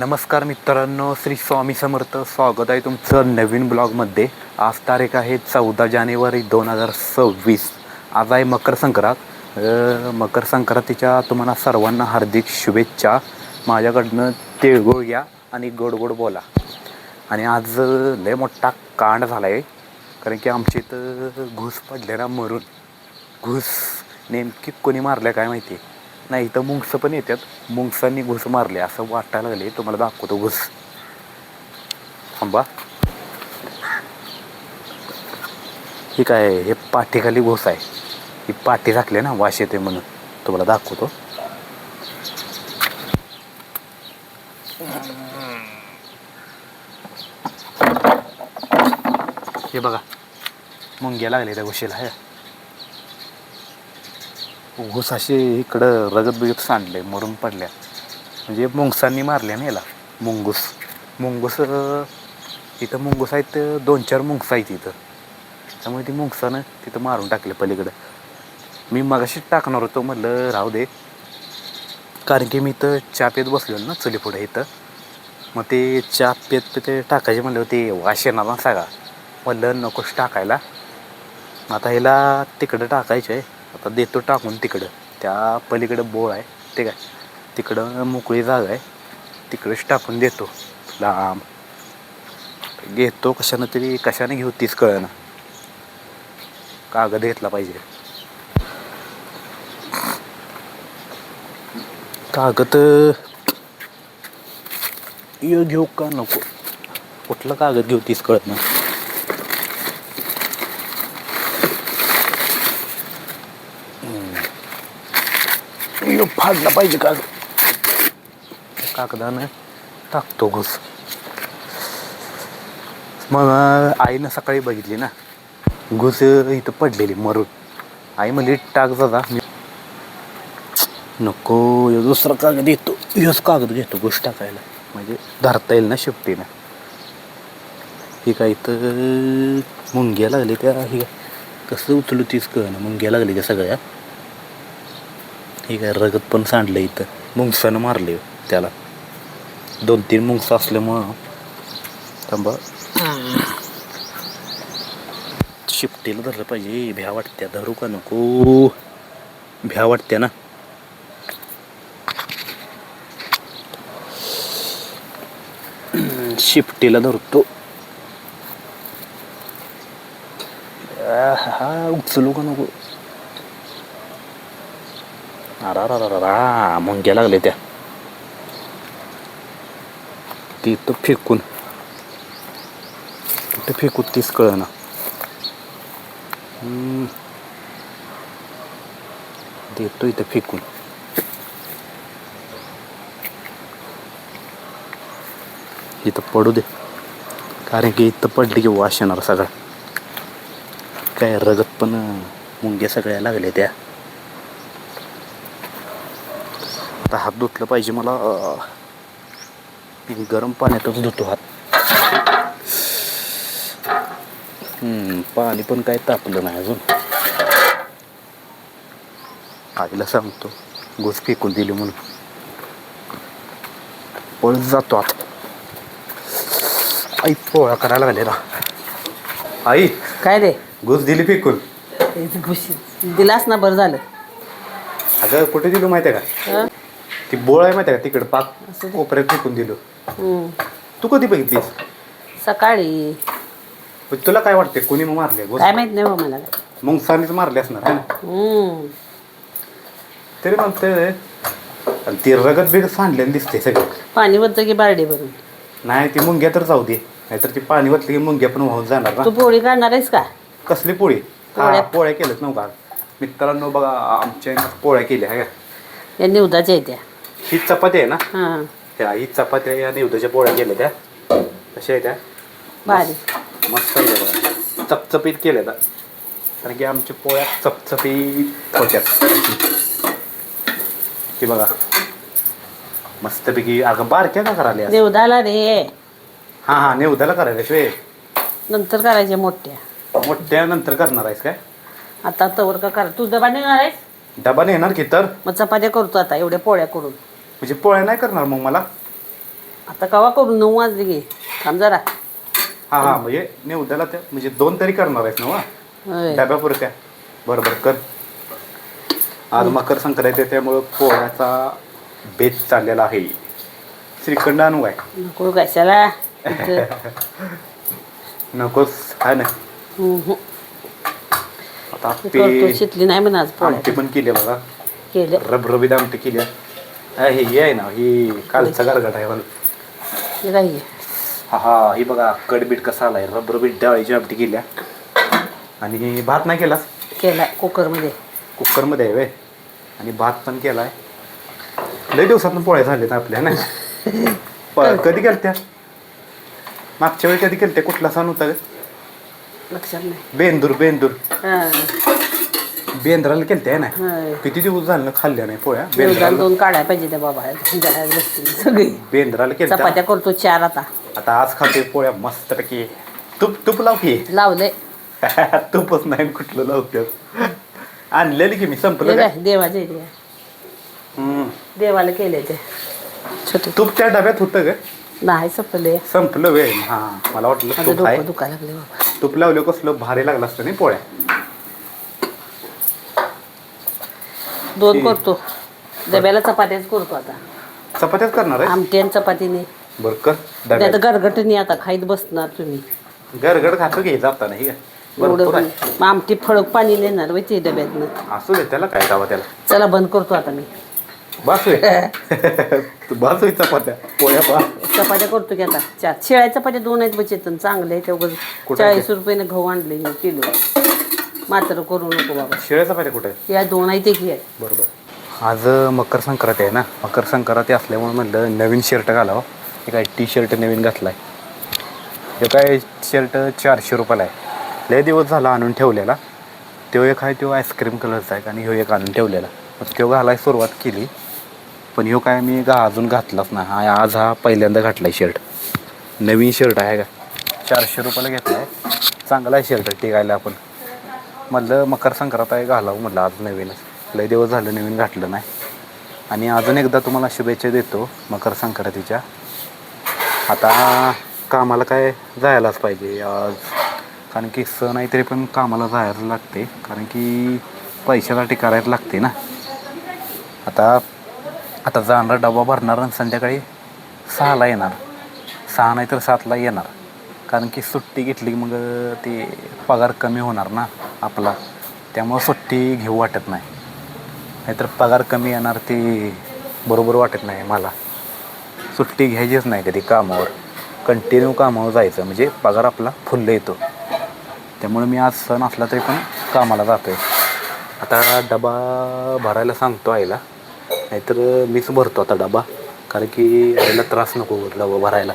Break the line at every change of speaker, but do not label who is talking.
नमस्कार मित्रांनो श्री स्वामी समर्थ. स्वागत आहे तुमचं नवीन ब्लॉगमध्ये. आज तारीख आहे चौदा जानेवारी दोन हजार सव्वीस. आज आहे मकर संक्रांत. मकर संक्रांतीच्या तुम्हाला सर्वांना हार्दिक शुभेच्छा. माझ्याकडनं तिळगुळ घ्या आणि गोड गोड बोला. आणि आज लय मोठा कांड झाला आहे कारण की आमच्या इथं घुस पडलेला मरून. घुस नेमकी कोणी मारलं काय माहिती? आहे नाही इथं मुंगसं पण येतात मुंगसांनी घुस मारले असं वाटायला लागले तुम्हाला दाखवतो घुस. थांबा. ही काय आहे? हे पाठीखाली घुस आहे. ही पाठी झाकली ना वाश येते म्हणून. तुम्हाला दाखवतो. हे बघा. मुंग्या लागले त्या घुशीला ह्या ऊस असे इकडं रगत बिगत सांडले मरून पडल्या म्हणजे मुंगसांनी मारल्या ना याला मुंगूस. मुंगूस इथं मुंगूस आहेत दोन चार मुंगस आहेत इथं. त्यामुळे ती मुंगसानं तिथं मारून टाकले पलीकडं. मी मगाशीच टाकणार होतो म्हटलं राहू दे. कारण की मी इथं चहा पेत बसलेलो ना चली पुढे इथं. मग ते चहा पेत ते टाकायचे म्हणलं ते वाश येणार ना सगळा म्हटलं नकोच टाकायला. मग आता ह्याला तिकडं टाकायचं आहे आता देतो टाकून तिकडं. त्या पलीकडं बोळ आहे ते काय तिकडं मोकळी जागा आहे. तिकडंच टाकून देतो. लांब. घेतो कशानं तरी कशाने घेऊ तीच कळना. कागद घेतला पाहिजे. कागद यो घेऊ का नको? कुठलं कागद घेऊ तीच कळत ना यो फाडला पाहिजे कागद कागदानं टाकतो घुस मग आईनं सकाळी बघितली ना? घुस इथं पडलेली मरून. आई म्हणली टाक दादा मी नको ह्यो दुसरा कागद येतो. ह्योच कागद घेतो घुस टाकायला. म्हणजे धरता येईल ना शिफ्टीनं हे काय इथं मुंग्या लागले त्या हे कसं उचलू तीच कळ ना मुंग्या लागली त्या सगळ्या. हे काय रगत पण सांडलं इथं. मुंगसानं मारले हो त्याला. दोन तीन मुंगसं असल्यामुळं. थांबा. शिफ्टीला धरलं पाहिजे. भ्या वाटत्या. धरू का नको? भ्या वाटत्या ना. शिफ्टीला धरतो. हा उचलू का नको? अरा मुंग्या लागले त्या. ती तो फेकून. कुठे फेकू तीच कळ ना देतो इथं फेकून. इथं पडू दे. कारण की इथं पडली की वास येणार सगळा. काय रगत पण मुंग्या सगळ्या लागल्या त्या. आता हात धुतलं पाहिजे मला. गरम पाण्यातच धुतो हात. हम्म, पाणी पण काय तापलं नाही अजून. आईला सांगतो गोस फेकून दिली म्हणून. पळत जातो आता. आई पोळा करायला लागले ना आई
काय रे?
गोस दिली फेकून.
घुशी दिलास ना बरं झालं.
अगं कुठे दिलो माहिती आहे का? ती बोळ आहे माहिती आहे का? तिकडं पाक. कोपऱ्यात फेकून दिलो.
हम्म.
तू कधी बघितलीस?
सकाळी.
पण तुला काय वाटते कोणी मग मारले
काय माहीत नाही मला. काय.
मग सानीच मारले असणार है ना?
हम्म.
तरी म्हणते आणि ती रगत बिगत सांडलेली दिसते सगळं.
पाणी बद्दल की बारडी भरून?
नाही ती मुंग्या तर जाऊ दे. नाहीतर ती पाणी वतली की मुंग्या पण वाहून जाणार ना.
तू पोळी काढणार आहेस का?
कसली पोळी? हा
पोळ्या.
केल्यात नव्हता मित्रांनो बघा आमच्या इथं पोळ्या केल्या आहे का?
या निवदाच्या येत्या
ही चपाती आहे ना?
हां.
त्या ही चपात्या या निवदाच्या पोळ्या केल्या त्या. कशा आहे त्या.
बारीक
मस्त आहे बघा. चपचपीत केल्या त्या. कारण की आमच्या पोळ्या चपचपीत होत्यात की बघा. मस्तपैकी अगं बारक्या का करायला
निवदाला रे
हा हा नेवदाला करायला शिवाय
नंतर करायच्या मोठ्या.
मोठ्या नंतर करणार आहेस काय?
आता तवर का करा तू डबा नेणार आहेस?
डबा नेणार की तर?
मग चपात्या करतो आता एवढ्या पोळ्या करून.
म्हणजे पोळ्या नाही करणार मग मला?
आता कवा करू? नऊ वाजले गे थांब जरा.
हा हा म्हणजे नेवद्याला त्या म्हणजे दोन तरी करणार आहेस ना वा
होय.
डब्यापुरत्या बरं बरं कर. आज मकर संक्रांती आहे त्यामुळं पोळ्याचा बेत चाललेला आहे. श्रीखंड आणू आहे
नको कशाला. इथं.
नकोस आहे ना.
हम्म.
आता
ते करतो
पे
शितली नाही म्हणा आज
आमटी पण केली बघा.
केलं
रबरबीत आमटी केली आहे. हा, आहे ना ही कालचा गरगट आहे मला
हे काय आहे?
हा हा ही बघा कडबीट कसा आलाय. रबरबीट डाळीची आमटी केली आहे. आणि भात नाही
केला? कुकरमध्ये.
कुकरमध्ये आहे वे आणि भात पण केलाय. लय दिवसातून पोळ्या झाल्यात आपल्या ना प- कधी केलत्या? मागच्या वेळी कधी केलत्या? कुठला सण होता?
लक्षात नाही.
बेंदूर बेंदूर. बेंद्राला केलत्या ना?
होय.
किती दिवस झालं ना खाल्ल्या नाही पोळ्या? बेंद्राला
दोन काढायला पाहिजे त्या बाबा. जरा बसतील सगळी.
बेंद्राला केलत्या
चपात्या करतो चार आता.
आता आज खाते पोळ्या मस्त पैकी तूप तूप लाव की.
लावले.
तूपच नाही कुठलं लावत्यात? आणलेली की मी संपलं काय?
देवाचे.
हम्म.
देवाला केले ते. छोटे
तूप. त्या डब्यात होतं ग.
नाही संपले
संपलं वे हा मला वाटलं
माझं
तूप आहे.
डोकं दुखायला लागले बाबा.
तूप लावलं कसलं भारी लागलं असतं नाही पोळ्या?
दोन. करतो. डब्याला चपात्याच करतो आता.
चपात्याच करणार आहे
आमटी आणि चपाती नाही
बरं कर.
आता
डब्यात
गरगटणी आता खाईत बसणार तुम्ही.
गरगड खातो घे जाताना ही काय
एवढं
भरपूर
पण.
आहे
मग आमटी फळक पाणी नेणार वय ते डब्यातनं.
असू दे त्याला काय गावा त्याला
चला बंद करतो आता मी.
बस तू बस होई चपात्या. पोळ्या बा.
चपात्या करतो की आता. चार शेळ्या चपात्या दोन आहेत बचत चांगले आहेत.
कुठं आहे
चाळीस रुपयाने गहू आणले मी किलो. मात्र करू नको बाबा.
शिळ्या चपात्या कुठे? आहे
या दोन आहेत एक आहे
बरोबर. आज मकर संक्रांती आहे ना? मकर संक्रांती असल्यामुळे म्हणलं नवीन शर्ट घालावं. हे काय टी शर्ट नवीन घातलाय. हे काय शर्ट चारशे रुपयाला आहे. लय दिवस झाला आणून ठेवलेला. तो एक आहे तो आईस्क्रीम कलरचा आहे आणि ह्यो एक आणून ठेवलेला. मग तो घालाय सुरुवात केली. पण ह्यो काय मी गा अजून घातलाच ना हा आज हा पहिल्यांदा घातलाय शर्ट नवीन शर्ट आहे का? चारशे रुपयाला घेतला आहे चांगला आहे शर्ट टिकायला आपण. म्हटलं मकर संक्रांत आहे घालावं म्हटलं आज नवीनच लय दिवस झालं नवीन घातलं नाही. आणि अजून एकदा तुम्हाला शुभेच्छा देतो मकर संक्रांतीच्या. आता कामाला काय जायलाच पाहिजे आज. कारण की सण आहे तरी पण कामाला जायला लागते. कारण की पैशासाठी करायला लागते ना. आता आता जाणार डबा भरणार आणि संध्याकाळी सहाला येणार. सहा नाही तर सातला येणार. कारण की सुट्टी घेतली की मग ते पगार कमी होणार ना आपला. त्यामुळं सुट्टी घेऊ वाटत नाही. नाहीतर पगार कमी येणार ते बरोबर वाटत नाही मला. सुट्टी घ्यायचीच नाही कधी कामावर. कंटिन्यू कामावर जायचं. म्हणजे पगार आपला फुल्ल येतो. त्यामुळे मी आज सण असला तरी पण कामाला जातो आहे आता डबा भरायला सांगतो आईला. नाहीतर मीच भरतो आता डबा. कारण की आईला त्रास नको डबा भरायला.